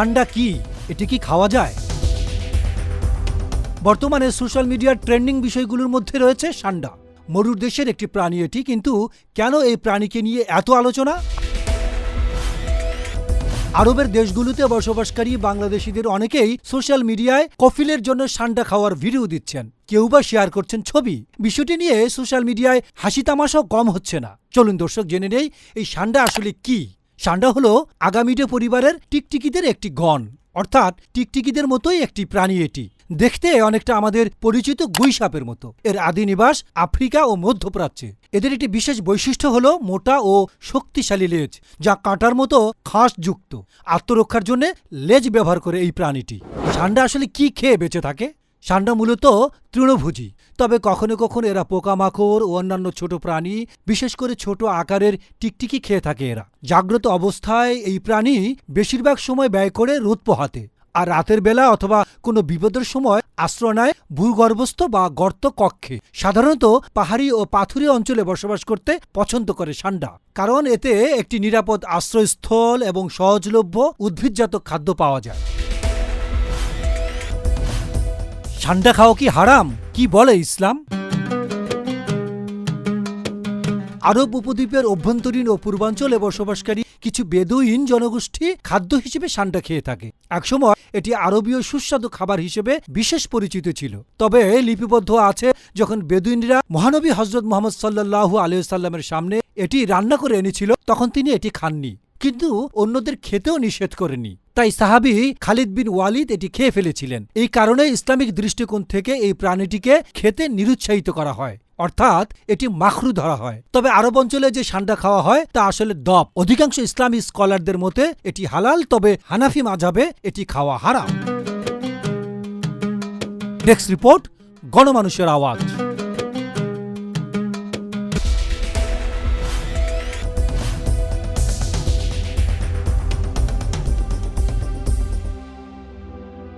ষান্ডা কি? এটি কি খাওয়া যায়? বর্তমানে সোশ্যাল মিডিয়ার ট্রেন্ডিং বিষয়গুলোর মধ্যে রয়েছে সান্ডা মরুর দেশের একটি প্রাণী এটি, কিন্তু কেন এই প্রাণীকে নিয়ে এত আলোচনা? আরবের দেশগুলোতে বসবাসকারী বাংলাদেশিদের অনেকেই সোশ্যাল মিডিয়ায় কফিলের জন্য সান্ডা খাওয়ার ভিডিও দিচ্ছেন। কেউ বা শেয়ার করছেন ছবি। বিষয়টি নিয়ে সোশ্যাল মিডিয়ায় হাসি তামাশাও কম হচ্ছে না। চলুন দর্শক জেনে নেই, এই সান্ডা আসলে কি? সান্ডা হলো আগামীডে পরিবারের টিকটিকিদের একটি গণ, অর্থাৎ টিকটিকিদের মতোই একটি প্রাণী এটি। দেখতে অনেকটা আমাদের পরিচিত গুই সাপের মতো। এর আদি নিবাস আফ্রিকা ও মধ্যপ্রাচ্যে। এদের একটি বিশেষ বৈশিষ্ট্য হল মোটা ও শক্তিশালী লেজ, যা কাঁটার মতো খাসযুক্ত। আত্মরক্ষার জন্য লেজ ব্যবহার করে এই প্রাণীটি। সান্ডা আসলে কি খেয়ে বেঁচে থাকে? সান্ডা মূলত তৃণভোজী। তবে কখনো কখনো এরা পোকামাকড় ও অন্যান্য ছোট প্রাণী, বিশেষ করে ছোট আকারের টিকটিকি খেয়ে থাকে এরা। জাগ্রত অবস্থায় এই প্রাণী বেশিরভাগ সময় ব্যয় করে রোদ পোহাতে। আর রাতের বেলা অথবা কোনো বিপদের সময় আশ্রয় নেয় ভূগর্ভস্থ বা গর্ত কক্ষে। সাধারণত পাহাড়ি ও পাথুরি অঞ্চলে বসবাস করতে পছন্দ করে সান্ডা। কারণ এতে একটি নিরাপদ আশ্রয়স্থল এবং সহজলভ্য উদ্ভিদজাত খাদ্য পাওয়া যায়। ঠান্ডা খাওয়া কি হারাম? কি বলে ইসলাম? আরব উপদ্বীপের অভ্যন্তরীণ ও পূর্বাঞ্চলে বসবাসকারী কিছু বেদুইন জনগোষ্ঠী খাদ্য হিসেবে সান্ডা খেয়ে থাকে। একসময় এটি আরবীয় সুস্বাদু খাবার হিসেবে বিশেষ পরিচিত ছিল। তবে লিপিবদ্ধ আছে যখন বেদুইনরা মহানবী হজরত মোহাম্মদ সাল্লাহু আলিয়াল্লামের সামনে এটি রান্না করে এনেছিল, তখন তিনি এটি খাননি। কিন্তু অন্যদের খেতেও নিষেধ করেনি তাই সাহাবি খালিদ বিন ওয়ালিদ এটি খেয়ে ফেলেছিলেন। এই কারণে ইসলামিক দৃষ্টিকোণ থেকে এই প্রাণীটিকে খেতে নিরুৎসাহিত করা হয়। অর্থাৎ এটি মাখরু ধরা হয়। তবে আরব অঞ্চলে যে সান্ডা খাওয়া হয়, তা আসলে দপ অধিকাংশ ইসলামী স্কলারদের মতে এটি হালাল, তবে হানাফি মাঝাবে এটি খাওয়া হারাম। ডেস্ক রিপোর্ট, গণমানুষের আওয়াজ।